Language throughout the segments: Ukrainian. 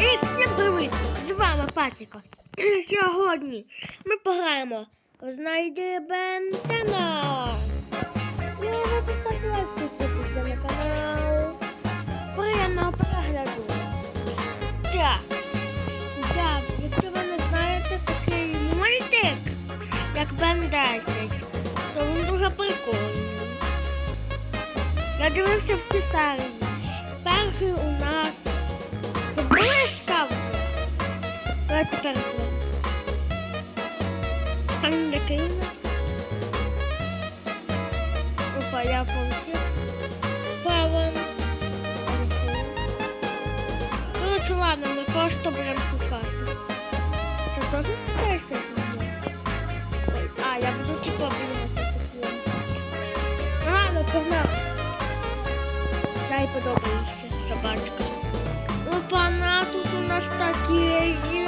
І всім привіт! З вами Патіко. Сьогодні ми пограємо в Знайди Бентена. Ну, ви поставте підписуйтесь на канал. Приємного перегляду. Якщо ви знаєте такий мультик, як Бен 10, то він дуже прикольний. Я дивився всі серії. Перший у нас Переходимо. Там де Київ. Опа, я получив. Павен. Короче, ладно, ми просто будемо шукати. Це теж не щось А, я буду типа такі. Ну ладно, погнали. Дай подобається собачка. Опана, тут у нас такі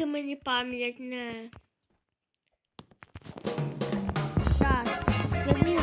Наскільки мені пам'ять не... Так, Камін,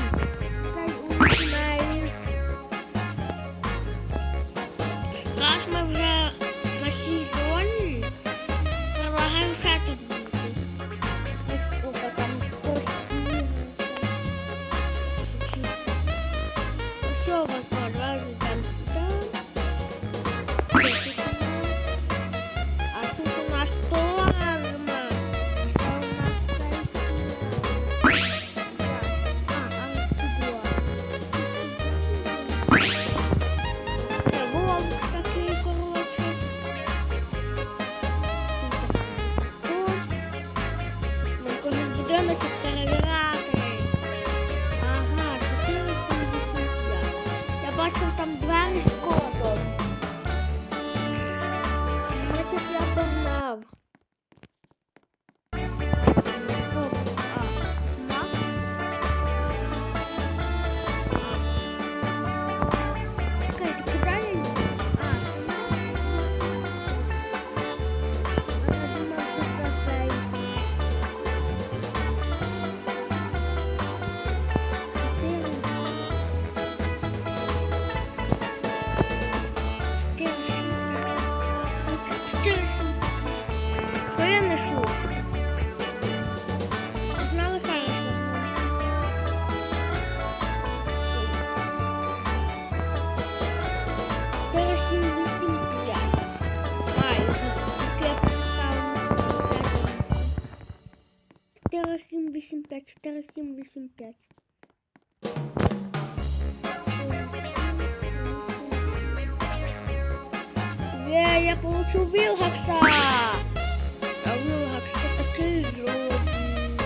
Я бачив 4785. Е, э, я получу Вилгакса! А Вилгакс це Ты зробний.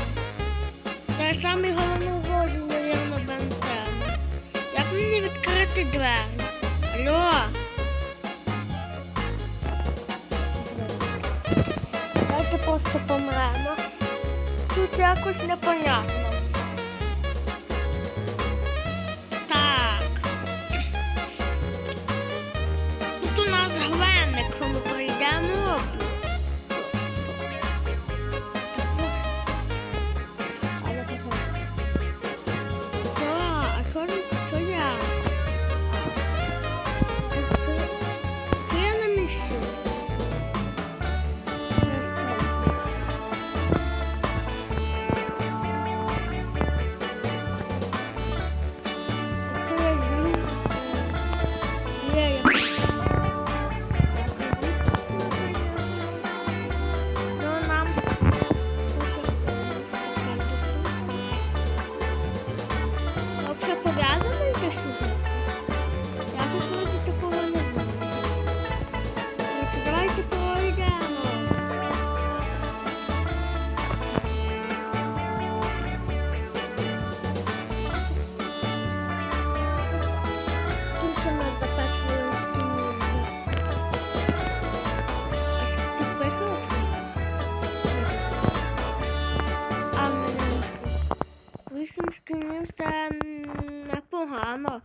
Та саме головного злоєвно бентема. Як мені відкрити двері? Алло? Давайте просто помремо. А? Тут якось непонятно. 山那凤凰呢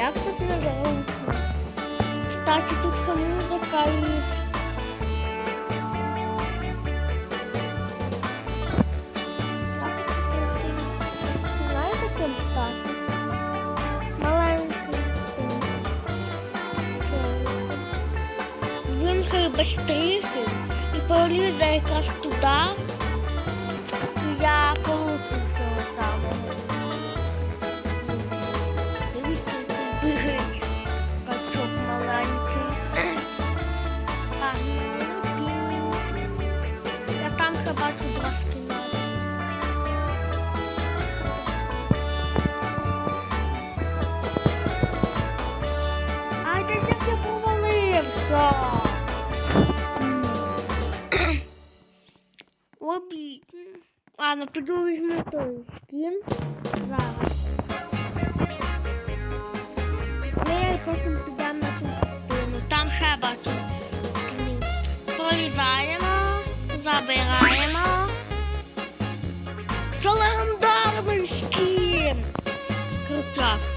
Як тут називається? Так, і тут кому закалюють. Знаєте, ким так? Маленький. Він хай без і полізе якраз туди. Ладно, піду візьму той скін. Зараз. Ну, Ми потім підемо на ту частину. Там ще бачу. Полізаємо, забираємо. Це легендарний скін. Крутяк.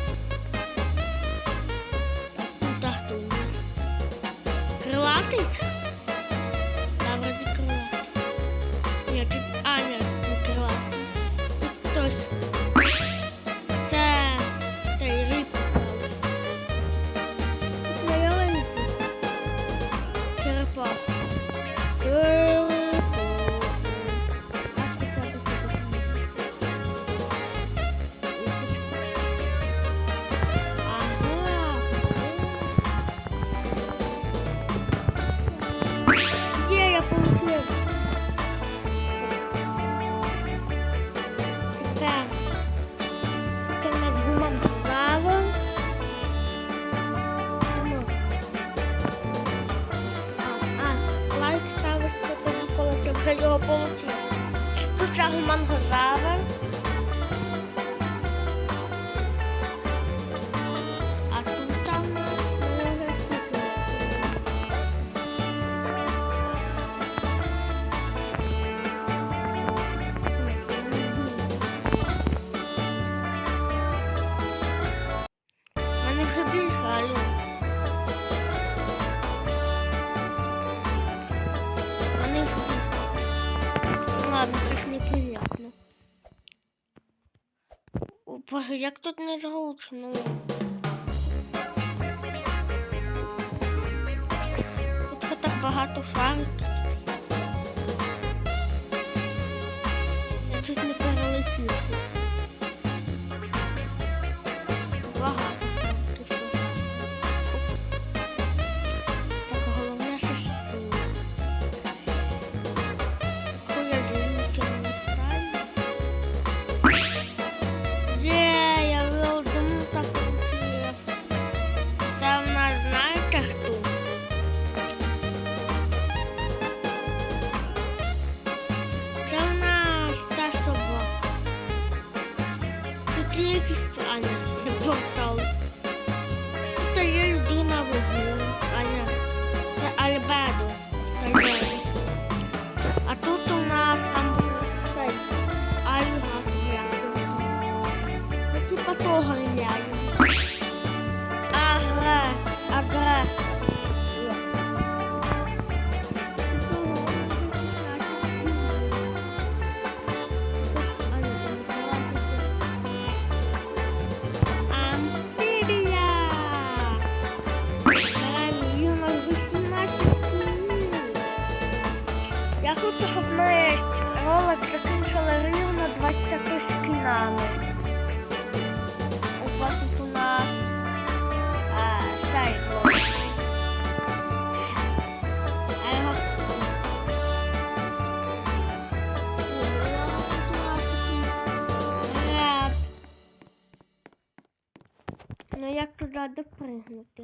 як тут не незручно. Тут так багато фанк. Я тут не перелетів. Ролик закінчили рівно 20 скінами. У вас тут у нас а, цей ролик. А його Ряд. Ну як туди допригнути?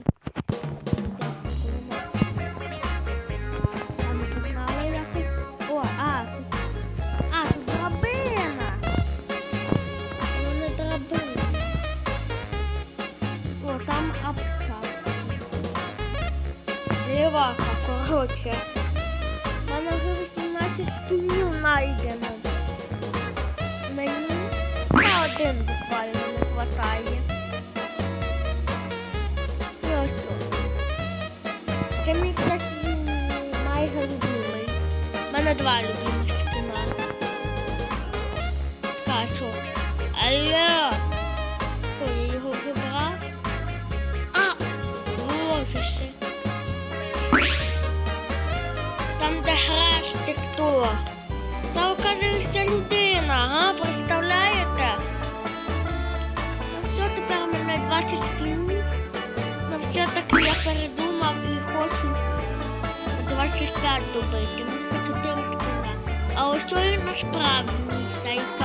Це мій майже любимий. У мене два любимих скіна. Скачу. Алло! Що, я його вже? А! Боже. Там, де граєш ти хто? Та оказується людина, га? Представляєте? Ну все, тепер у мене 20 скінів. Ну все-таки я передумав і хочу 25 добити. Мені це 4 скіна. А ось насправді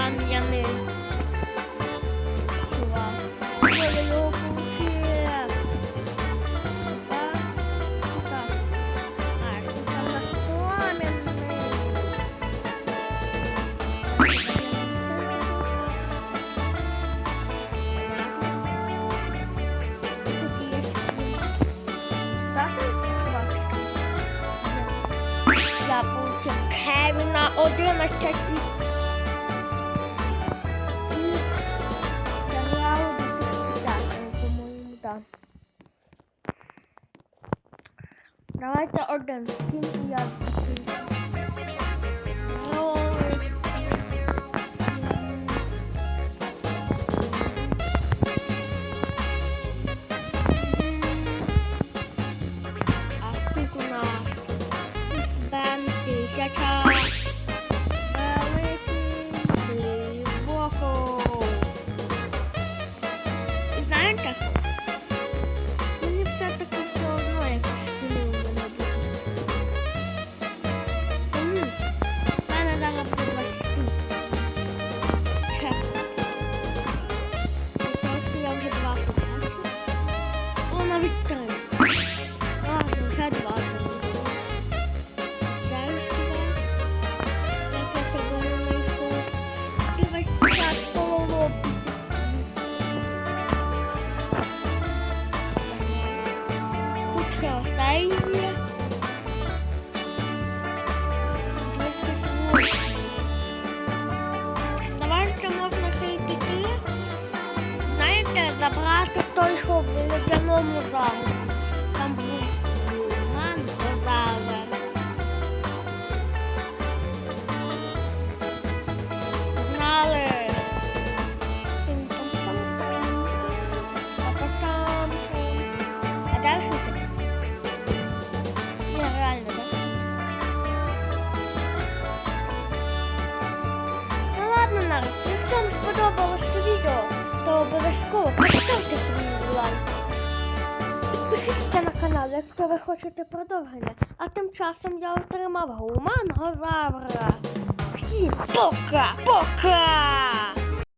or do it like text ще останнє. Давайте можна. Знаєте, забрати той, що в ледяному замку. Хочете продовження. А тим часом я отримав гумангозавра. Всім пока! Пока!